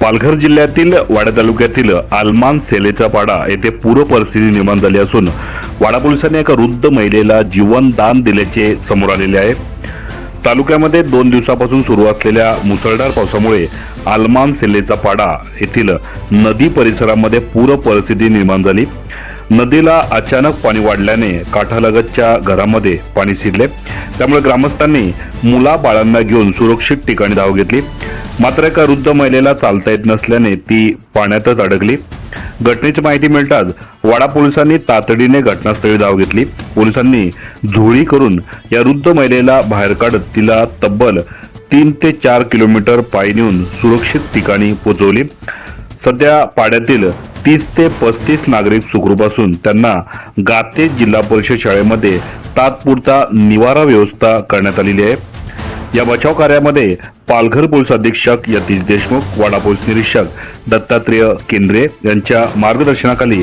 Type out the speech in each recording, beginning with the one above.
पालघर जिल्ह्यातील वाडा तालुक्यातील आलमान सेलेचा पाडा येथे पूर परिस्थिती निर्माण झाली असून वाडा पोलिसांनी एका वृद्ध महिलेला जीवनदान दिल्याचे समोर आलेले आहे. तालुक्यामध्ये दोन दिवसापासून सुरू असलेल्या मुसळधार पावसामुळे आलमान सेलेचा पाडा येथील नदी परिसरामध्ये पूर परिस्थिती निर्माण झाली. नदीला अचानक पाणी वाढल्याने काठालगतच्या घरामध्ये पाणी शिरले. त्यामुळे ग्रामस्थांनी मुला बाळांना घेऊन सुरक्षित ठिकाणी धाव घेतली. मात्र एका वृद्ध महिलेला चालता येत नसल्याने ती पाण्यातच अडकली. घटनेची माहिती मिळताच वाडा पोलिसांनी तातडीने घटनास्थळी धाव घेतली. पोलिसांनी झोळी करून या वृद्ध महिलेला बाहेर काढत तिला तब्बल तीन ते चार किलोमीटर पायी नेऊन सुरक्षित ठिकाणी पोहोचवली सध्या पाड्यातील तीस ते पस्तीस नागरिक सुखरूप असून त्यांना गाते जिल्हा परिषद शाळेमध्ये तात्पुरता निवारा व्यवस्था करण्यात आलेली आहे. या बचाव कार्यामध्ये पालघर पोलीस अधीक्षक यतीश देशमुख वाडा पोलीस निरीक्षक दत्तात्रेय केंद्रे यांच्या मार्गदर्शनाखाली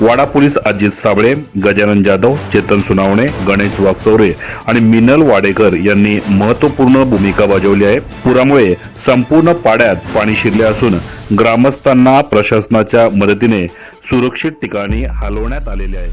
वाडा पोलीस अजित साबळे गजानन जाधव चेतन सुनावणे गणेश वागचौरे आणि मिनल वाडेकर यांनी महत्त्वपूर्ण भूमिका बजावली आहे. पुरामुळे संपूर्ण पाड्यात पाणी शिरले असून ग्रामस्थांना प्रशासनाच्या मदतीने सुरक्षित ठिकाणी हलवण्यात आलेले आहे.